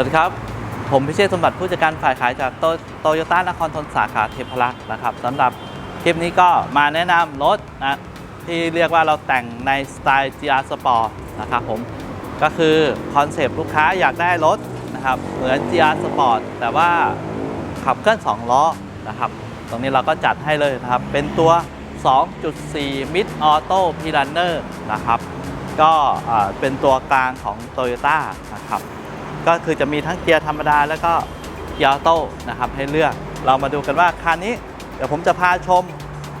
วัสดีครับ ผมพิเชษสมบัติผู้จัดการฝ่ายขายจากโตโยต้านครทนสาขาเทพรักษ์นะครับสำหรับคลิปนี้ก็มาแนะนำรถนะที่เรียกว่าเราแต่งในสไตล์ GR Sport นะครับผมก็คือคอนเซปต์ลูกค้าอยากได้รถนะครับเหมือน GR Sport แต่ว่าขับเคลื่อน2ล้อนะครับตรงนี้เราก็จัดให้เลยนะครับ เป็นตัว 2.4 Mid Auto p i l a n n e r นะครับ ก็เป็นตัวกลางของ Toyota นะครับ ก็คือจะมีทั้งเกียร์ธรรมดาแล้วก็เกียร์โต้นะครับให้เลือก เรามาดูกันว่าคันนี้เดี๋ยวผมจะพาชม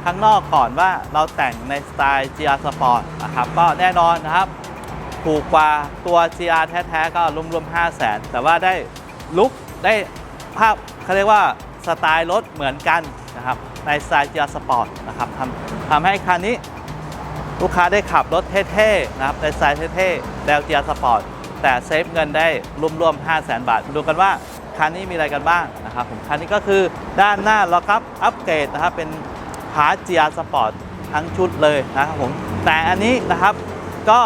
ข้างนอกก่อนว่าเราแต่งในสไตล์ GR Sport นะครับก็แน่นอนนะครับถูกกว่าตัว GR แท้ๆก็รวมๆ 5 0 0แสนแต่ว่าได้ลุคได้ภาพเขาเรียกว่าสไตล์รถเหมือนกันนะครับในสไตล์ GR Sport นะครับทำทำให้คันนี้ลูกค้าได้ขับรถเท่ๆนะครับในสไตล์เท่ๆแนว GR Sport แต่เซฟเงินได้รวมๆ 5 0 0แสนบาทมาดูกันว่าคันนี้มีอะไรกันบ้างนะครับผมคันนี้ก็คือด้านหน้าเราครับอัปเกรดนะครับเป็นพาร์ท GR Sport ทั้งชุดเลยนะครับผมแต่อันนี้นะครับก็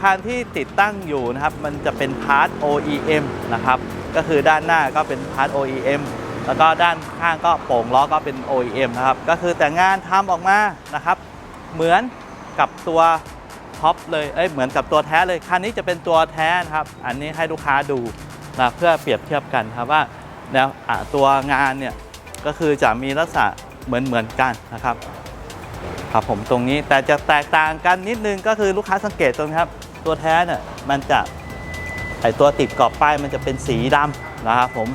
คันที่ติดตั้งอยู่นะครับมันจะเป็นพาร์ท OEM นะครับก็คือด้านหน้าก็เป็นพาร์ท OEM แล้วก็ด้านข้างก็โป่งล้อก็เป็น OEM นะครับก็คือแต่งานทำออกมานะครับเหมือนกับตัว ท็อปเลยเอ้ยเหมือนกับตัวแท้เลยคันนี้จะเป็นตัวแท้นะครับ อันนี้ให้ลูกค้าดูนะเพื่อเปรียบเทียบกันครับว่าแนวอะตัวงานเนี่ยก็คือจะมีลักษณะเหมือนเหมือนกันนะครับครับผมตรงนี้แต่จะแตกต่างกันนิดนึงก็คือลูกค้าสังเกตตรงครับ ตัวแท้เนี่ยมันจะไอตัวติดกรอบป้ายมันจะเป็นสีดำนะครับผม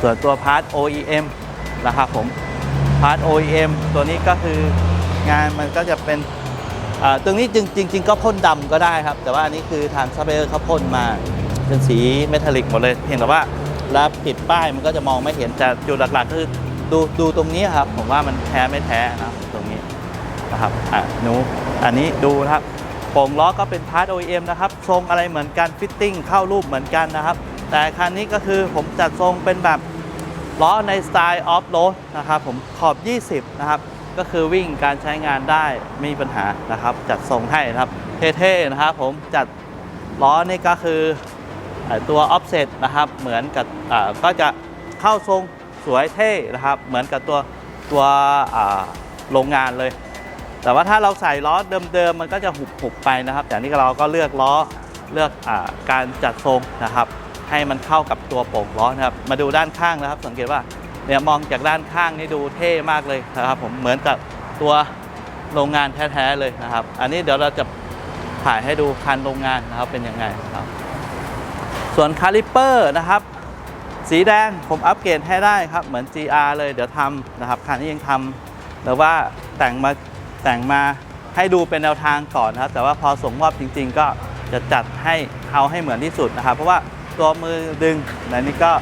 ส่วนตัวพาร์ท OEM นะครับผมพาร์ท OEM ตัวนี้ก็คืองานมันก็จะเป็น ตรงนี้จริงจริงก็พ่นดำก็ได้ครับ แต่ว่าอันนี้คือทางซับเบอร์เขาพ่นมาเป็นสีเมทัลลิกหมดเลย เพียงแต่ว่าแล้วปิดป้ายมันก็จะมองไม่เห็นแต่จุดหลักๆก็คือดูดูตรงนี้ครับ ผมว่ามันแท้ไม่แท้นะตรงนี้นะครับอะหนูอันนี้ดูนะครับโป่งล้อก็เป็นพาร์ท OEM นะครับ ทรงอะไรเหมือนกันฟิตติ้งเข้ารูปเหมือนกันนะครับ แต่คันนี้ก็คือผมจัดทรงเป็นแบบล้อในสไตล์ออฟโรดนะครับผมขอบ 20 นะครับ ก็คือวิ่งการใช้งานได้ไม่มีปัญหานะครับ จัดทรงให้นะครับ เท่ๆนะครับผมจัดล้อนี่ก็คือตัว offset นะครับ เหมือนกับก็จะเข้าทรงสวยเท่นะครับ เหมือนกับตัวตัวโรงงานเลย แต่ว่าถ้าเราใส่ล้อเดิมๆมันก็จะหุบๆไปนะครับ แต่นี่เราก็เลือกล้อเลือกอการจัดทรงนะครับ ให้มันเข้ากับตัวโป่งล้อนะครับ มาดูด้านข้างนะครับ สังเกตว่า เนี่ยมองจากด้านข้างนี่ดูเท่มากเลยนะครับผมเหมือนกับตัวโรงงานแท้ๆเลยนะครับ อันนี้เดี๋ยวเราจะถ่ายให้ดูคันโรงงานนะครับเป็นยังไงครับ ส่วนคาลิเปอร์นะครับ สีแดงผมอัปเกรดให้ได้ครับเหมือน GR เลยเดี๋ยวทำนะครับคันนี้ยังทำแต่ว่าแต่งมาแต่งมาให้ดูเป็นแนวทางก่อนนะครับ แต่ว่าพอส่งมอบจริง ๆ ก็จะจัดให้เอาให้เหมือนที่สุดนะครับ เพราะว่าตัวมือดึงในนี้ก็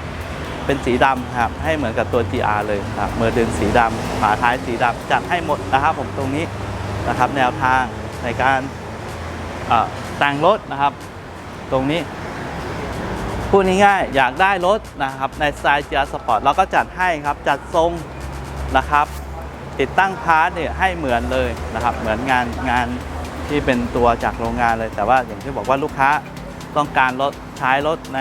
เป็นสีดำครับให้เหมือนกับตัว GR เลยครับมือดึงสีดำฝาท้ายสีดำจัดให้หมดนะครับ ผมตรงนี้นะครับแนวทางในการแต่งรถนะครับ ตรงนี้พูดง่ายๆอยากได้รถนะครับในสไตล์ GR Sport เราก็จัดให้ครับจัดทรงนะครับ ติดตั้งพาร์ทเนี่ยให้เหมือนเลยนะครับ เหมือนงานงานที่เป็นตัวจากโรงงานเลย แต่ว่าอย่างที่บอกว่าลูกค้าต้องการรถใช้รถใน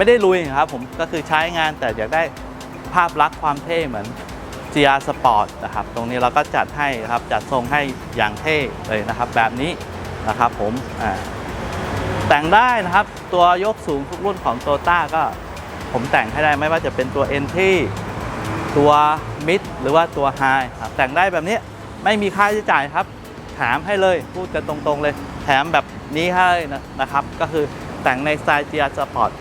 ไม่ได้ลุยครับผมก็คือใช้งานแต่อยากได้ภาพลักษณ์ความเท่เหมือน GR Sport นะครับ ตรงนี้เราก็จัดให้ครับจัดทรงให้อย่างเท่เลยนะครับ แบบนี้นะครับผมแต่งได้นะครับตัวยกสูงทุกรุ่นของ t o ต้าก็ผมแต่งให้ได้ไม่ว่าจะเป็นตัว n t ตัว Mid หรือว่าตัว High ครับแต่งได้แบบนี้ไม่มีค่าใช้จ่ายครับแถมให้เลยพูดกันตรงๆเลย แถมแบบนี้ให้นะนะครับ ก็คือแต่งในสไตล์ GR Sport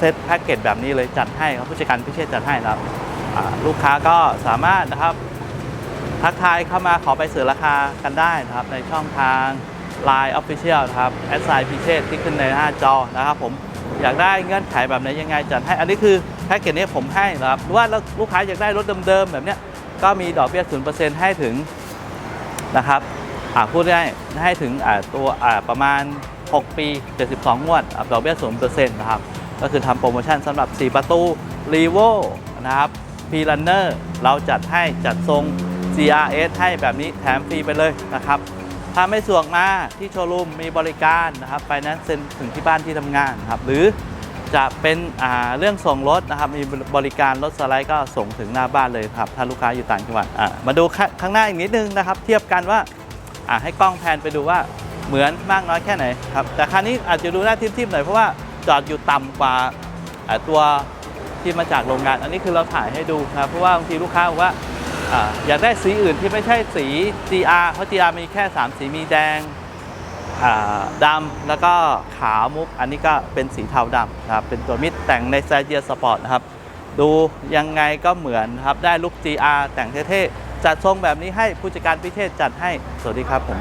เซตแพ็กเกจแบบนี้เลยจัดให้ครับผู้จัดการพิเชษจัดให้นะครับลูกค้าก็สามารถนะครับทักทายเข้ามาขอไปเสือราคากันได้นะครับ ในช่องทาง Line Official นะครับแอดไซน์พิเชษที่ขึ้นในหน้าจอนะครับผมอยากได้เงื่อนไขแบบไหนยังไงจัดให้ อันนี้คือแพ็กเกจนี้ผมให้นะครับหรือว่าลูกค้าอยากได้รถเดิมๆแบบเนี้ยก็มีดอกเบี้ย0%ให้ถึงนะครับพูดง่ายให้ถึงตัวประมาณ 6 ปี 72 งวดอ่าดอกเบี้ย0%นะครับ ก็คือทำโปรโมชั่นสำหรับ 4 ประตู r e v o นะครับ p r u n n e r เราจัดให้จัดทรง CRS ให้แบบนี้แถมฟรีไปเลยนะครับ ถ้าไม่สวกมาที่โชว์รูมมีบริการนะครับไปนั้นเซ็นถึงที่บ้านที่ทำงานนครับ หรือจะเป็นเรื่องส่งรถนะครับมีบริการรถสไลด์ก็ส่งถึงหน้าบ้านเลยครับถ้าลูกค้าอยู่ต่างจังหวัดมาดูข้างหน้าอีกนิดนึงนะครับ เทียบกันว่าให้กล้องแพนไปดูว่าเหมือนมากน้อยแค่ไหนครับแต่คันนี้อาจจะดูหน้าทิมๆหน่อยเพราะว่า จอดอยู่ต่ำกว่าตัวที่มาจากโรงงาน อันนี้คือเราถ่ายให้ดูนะครับเพราะว่าบางทีลูกค้าบอกว่าอยากได้สีอื่นที่ไม่ใช่สี GR เพราะ GR มีแค่ 3 สีมีแดงอ่าดำแล้วก็ขาวมุก อันนี้ก็เป็นสีเทาดำนะครับเป็นตัวมิดแต่งใน s ซเจียสปอร์ตนะครับ ดูยังไงก็เหมือนครับได้ลุค GR แต่งเท่ๆ จัดทรงแบบนี้ให้ผู้จัดการพิเชษจัดให้ สวัสดีครับผม